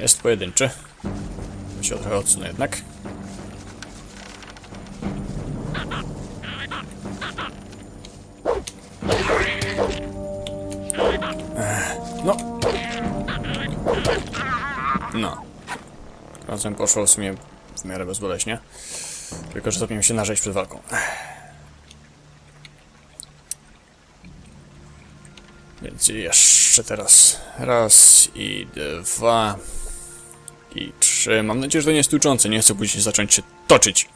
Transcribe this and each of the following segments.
Jest pojedynczy. To się trochę odsunę jednak. No. No. Razem poszło w sumie w miarę bezboleśnie. Tylko, że zapiłem się narzeć przed walką. Więc jeszcze teraz raz i dwa i trzy. Mam nadzieję, że to nie jest tłuczące. Nie chcę później zacząć się toczyć.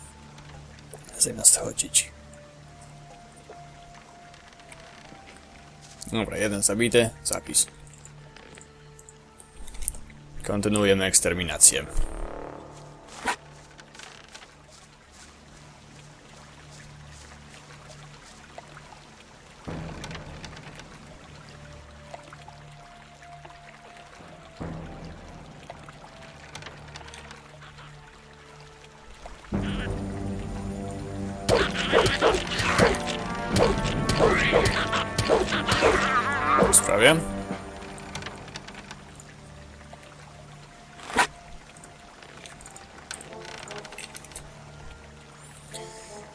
Zamiast chodzić. Dobra, jeden zabity. Zapis. Kontynuujemy eksterminację. Sprawie.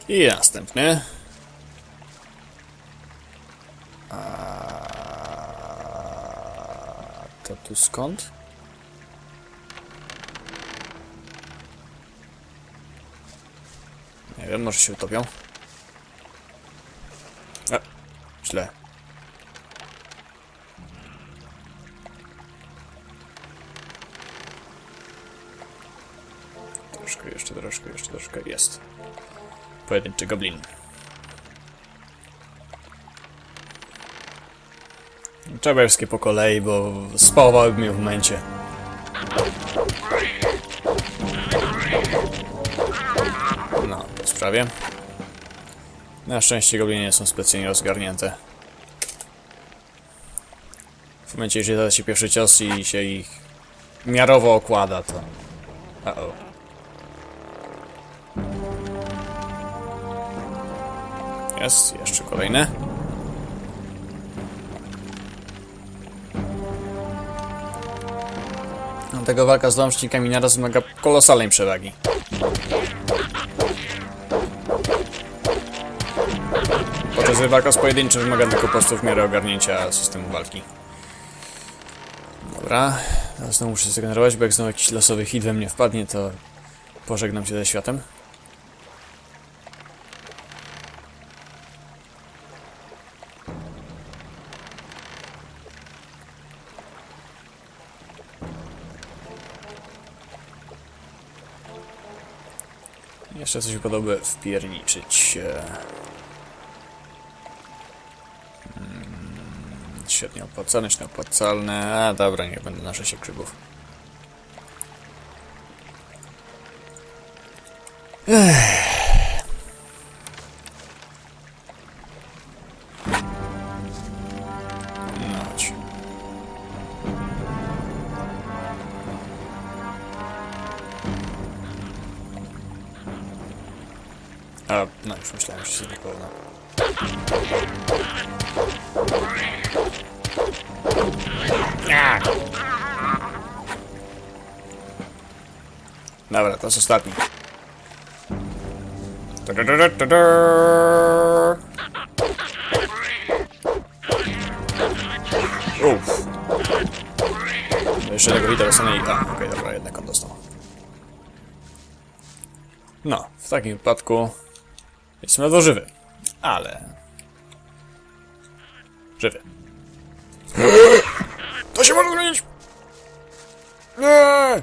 I następny. A to tu skąd? Nie wiem, może się utopią. A, źle. Troszkę, jeszcze troszkę, jeszcze troszkę. Jest. Pojedynczy goblin. Trzeba wszystkie po kolei, bo spałowałby mnie w momencie. No, po sprawie. Na szczęście gobliny nie są specjalnie rozgarnięte. W momencie, jeżeli zada się pierwszy cios i się ich miarowo okłada, to... Uh-oh. Jest, jeszcze kolejne. Dlatego walka z łącznikami naraz wymaga kolosalnej przewagi. Walka z pojedynczym wymaga tylko po prostu w miarę ogarnięcia systemu walki. Dobra, teraz znowu muszę zregenerować, bo jak znowu jakiś losowy hit we mnie wpadnie, to pożegnam się ze światem. Jeszcze coś wypadałoby wpierniczyć. Świetnie opłacalne, czy nieopłacalne. A dobra, nie będę nasze się grzybów. Ech. No. A, no już myślałem, że się nie pełna. Dobra, to jest ostatni. Uff. Jeszcze tego widać dostanę i... A, okej, dobra, jednak on dostał. No, w takim wypadku jestem ledwo żywy, ale... Żywy. To się może zmienić! Nie!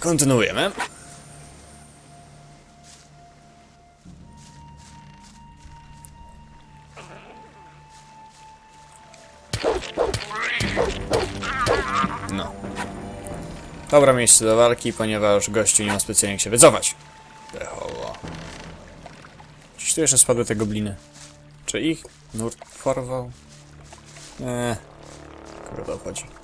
Kontynuujemy. gówno. Dobre miejsce do walki, ponieważ gościu nie ma specjalnie jak się wycofać. Pechowo. Gdzieś tu jeszcze spadły te gobliny. Czy ich nurt porwał? Eee, kogo to?